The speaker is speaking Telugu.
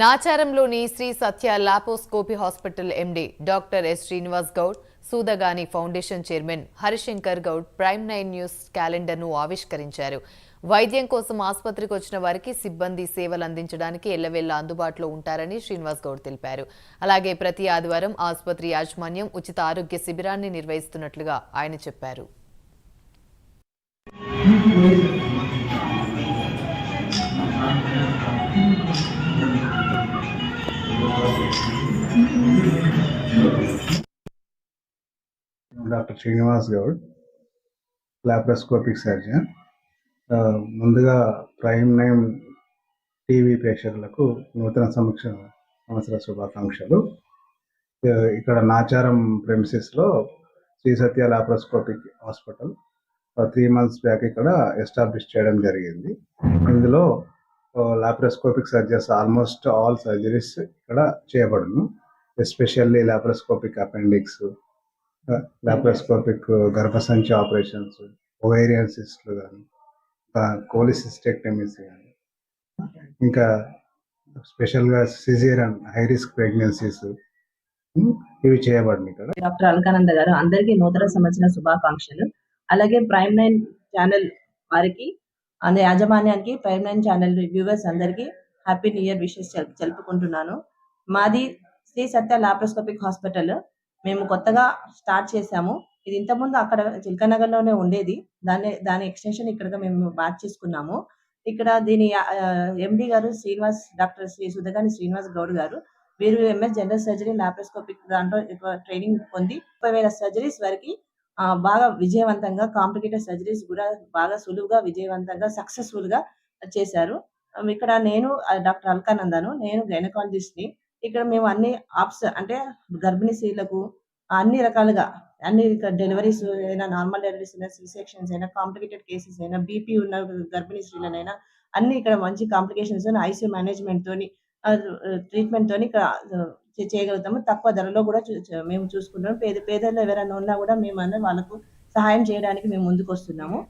నాచారంలోని Sri Satya laparoscopy hospital MD doctor S Srinivas Goud Sudagani foundation chairman Harishankar Goud prime nine news క్యాలెండర్ను ఆవిష్కరించారు. వైద్యం కోసం ఆసుపత్రికి వచ్చిన వారికి సిబ్బంది సేవలు అందించడానికి ఎల్లవెల్ల అందుబాటులో ఉంటారని శ్రీనివాస్ గౌడ్ తెలిపారు. అలాగే ప్రతి ఆదివారం ఆసుపత్రి యాజమాన్యం ఉచిత ఆరోగ్య శిబిరాన్ని నిర్వహిస్తున్నట్లుగా ఆయన చెప్పారు. Doctor Srinivas Goud laparoscopic surgeon ముందుగా ప్రైమ్ నైమ్ టీవీ ప్రేక్షకులకు నూతన సమీక్ష సంవత్సర శుభాకాంక్షలు. ఇక్కడ Nacharam ప్రెమిసెస్లో Sri Satya laparoscopic hospital three months back ఇక్కడ ఎస్టాబ్లిష్ చేయడం జరిగింది. ఇందులో laparoscopic surgeries almost all surgeries ఇక్కడ చేయబడును. ఎస్పెషల్లీ లాప్రోస్కోపిక్ అపెండిక్స్ లాప్రోస్కోపిక్ గర్భసంచి ఆపరేషన్స్ ఓవేరియన్ సిస్ట్లు కానీ కోలిసిస్టెక్టమీస్ కానీ ఇంకా స్పెషల్గా సిజేరియన్ హై రిస్క్ ప్రెగ్నెన్సీస్ ఇవి చేయబడింది ఇక్కడ. డాక్టర్ అల్కానంద గారు అందరికీ నూతన సంవత్సర శుభాకాంక్షలు. అలాగే ప్రైమ్ నైన్ ఛానల్ వారికి అంద యాజమాన్యానికి ప్రైమ్ నైన్ ఛానల్ వ్యూవర్స్ అందరికీ హ్యాపీ న్యూ ఇయర్ విషెస్ జరుపుకుంటున్నాను మాది శ్రీ సత్య లాప్రోస్కోపిక్ హాస్పిటల్. మేము కొత్తగా స్టార్ట్ చేశాము. ఇది ఇంతకుముందు అక్కడ చిల్కనగర్లోనే ఉండేది. దాన్ని దాని ఎక్స్టెన్షన్ ఇక్కడ మేము బాగా చేసుకున్నాము. ఇక్కడ దీని ఎండి గారు శ్రీనివాస్ డాక్టర్ శ్రీ సుధగాని శ్రీనివాస్ గౌడ్ గారు వీరు ఎంఎస్ జనరల్ సర్జరీ లాప్రోస్కోపిక్ దాంట్లో ట్రైనింగ్ పొంది ముప్పై వేల సర్జరీస్ వరకు బాగా విజయవంతంగా కాంప్లికేటెడ్ సర్జరీస్ కూడా బాగా సులువుగా విజయవంతంగా సక్సెస్ఫుల్గా చేశారు. ఇక్కడ నేను డాక్టర్ అల్కానందను నేను గైనకాలజిస్ట్ని. ఇక్కడ మేము అన్ని ఆప్స్ అంటే గర్భిణీ స్త్రీలకు అన్ని రకాలుగా అన్ని డెలివరీస్ అయినా నార్మల్ డెలివరీస్ అయినా సి సెక్షన్స్ అయినా కాంప్లికేటెడ్ కేసెస్ అయినా బీపీ ఉన్న గర్భిణీ స్త్రీలనైనా అన్ని ఇక్కడ మంచి కాంప్లికేషన్స్ ఐసీయూ మేనేజ్మెంట్ తోని ట్రీట్మెంట్ తోని ఇక్కడ చేయగలుగుతాము. తక్కువ ధరలో కూడా చూ- మేము చూసుకుంటాము. పేద పేదలు ఎవరైనా ఉన్నా కూడా మేము అన్న వాళ్ళకు సహాయం చేయడానికి మేము ముందుకు వస్తున్నాము